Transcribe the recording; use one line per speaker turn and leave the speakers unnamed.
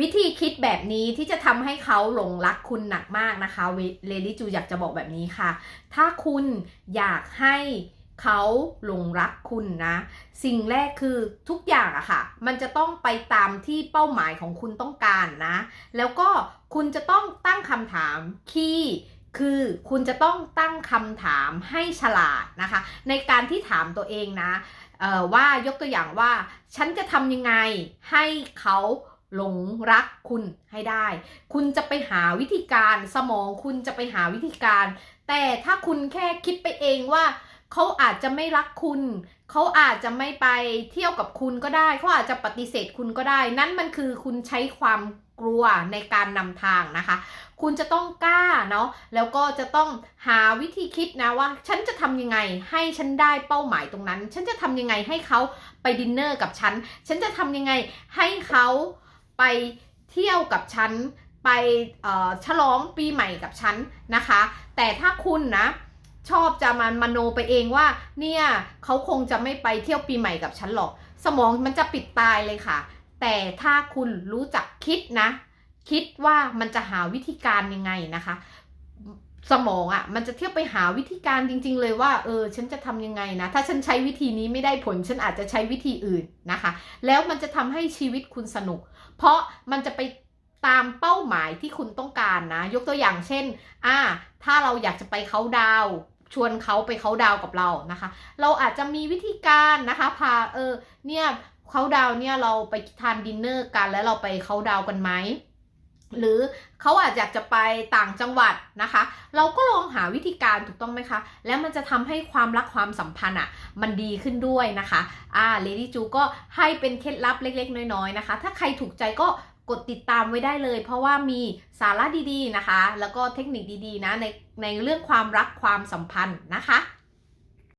วิธีคิดแบบนี้ที่จะทำให้เขาหลงรักคุณหนักมากนะคะเลลี่จูอยากจะบอกแบบนี้ค่ะ ถ้าคุณอยากให้เขาหลงรักคุณนะ สิ่งแรกคือทุกอย่างอะค่ะ มันจะต้องไปตามที่เป้าหมายของคุณต้องการนะ แล้วก็คุณจะต้องตั้งคำถามคีย์คือคุณจะต้องตั้งคำถามให้ฉลาดนะคะ ในการที่ถามตัวเองนะว่ายกตัวอย่างว่า ฉันจะทำยังไงให้เขา หลงรักคุณให้ได้ คุณจะไปหาวิธีการสมองคุณจะไปหาวิธีการ แต่ถ้าคุณแค่คิดไปเองว่าเขาอาจจะไม่รักคุณ เขาอาจจะไม่ไปเที่ยวกับคุณก็ได้ เขาอาจจะปฏิเสธคุณก็ได้ นั่นมันคือคุณใช้ความกลัวในการนำทางนะคะ คุณจะต้องกล้าเนาะ แล้วก็จะต้องหาวิธีคิดนะว่า ฉันจะทำยังไงให้ฉันได้เป้าหมายตรงนั้น ฉันจะทำยังไงให้เขาไปดินเนอร์กับฉัน ฉันจะทำยังไงให้เขา ไปเที่ยวกับฉัน ไปฉลองปีใหม่กับฉันนะคะ แต่ถ้าคุณนะชอบจะมันมโนไปเองว่า เนี่ยเขาคงจะไม่ไปเที่ยวปีใหม่กับฉันหรอก สมองมันจะปิดตายเลยค่ะ แต่ถ้าคุณรู้จักคิดนะ คิดว่ามันจะหาวิธีการยังไงนะคะ สมองอะ่ะมันจะเที่ยวไปหาวิธีการจริง ๆ เลยว่าเออฉันจะทำยังไงนะ ถ้าฉันใช้วิธีนี้ไม่ได้ผล ฉันอาจจะใช้วิธีอื่นนะคะ แล้วมันจะทำให้ชีวิตคุณสนุก เพราะมันจะไปตามเป้าหมายที่คุณต้องการนะ ยกตัวอย่างเช่นอ่าถ้าเราอยากจะไปเขาดาวชวนเขาไปเขาดาวกับเรานะคะ เราอาจจะมีวิธีการนะคะพาเออเนี่ยเขาดาวเนี่ยเราไปทานดินเนอร์กันแล้วเราไปเขาดาวกันไหม หรือเขาอาจอยากจะไปต่างจังหวัดนะคะ เราก็ลองหาวิธีการถูกต้องไหมคะ แล้วมันจะทำให้ความรักความสัมพันธ์อะมันดีขึ้นด้วยนะคะอ่าเลดี้จูก็ให้เป็นเคล็ดลับเล็กๆ น้อยๆนะคะ ถ้าใครถูกใจก็กดติดตามไว้ได้เลย เพราะว่ามีสาระดีๆนะคะ แล้วก็เทคนิคดีๆนะในในเรื่องความรักความสัมพันธ์นะคะ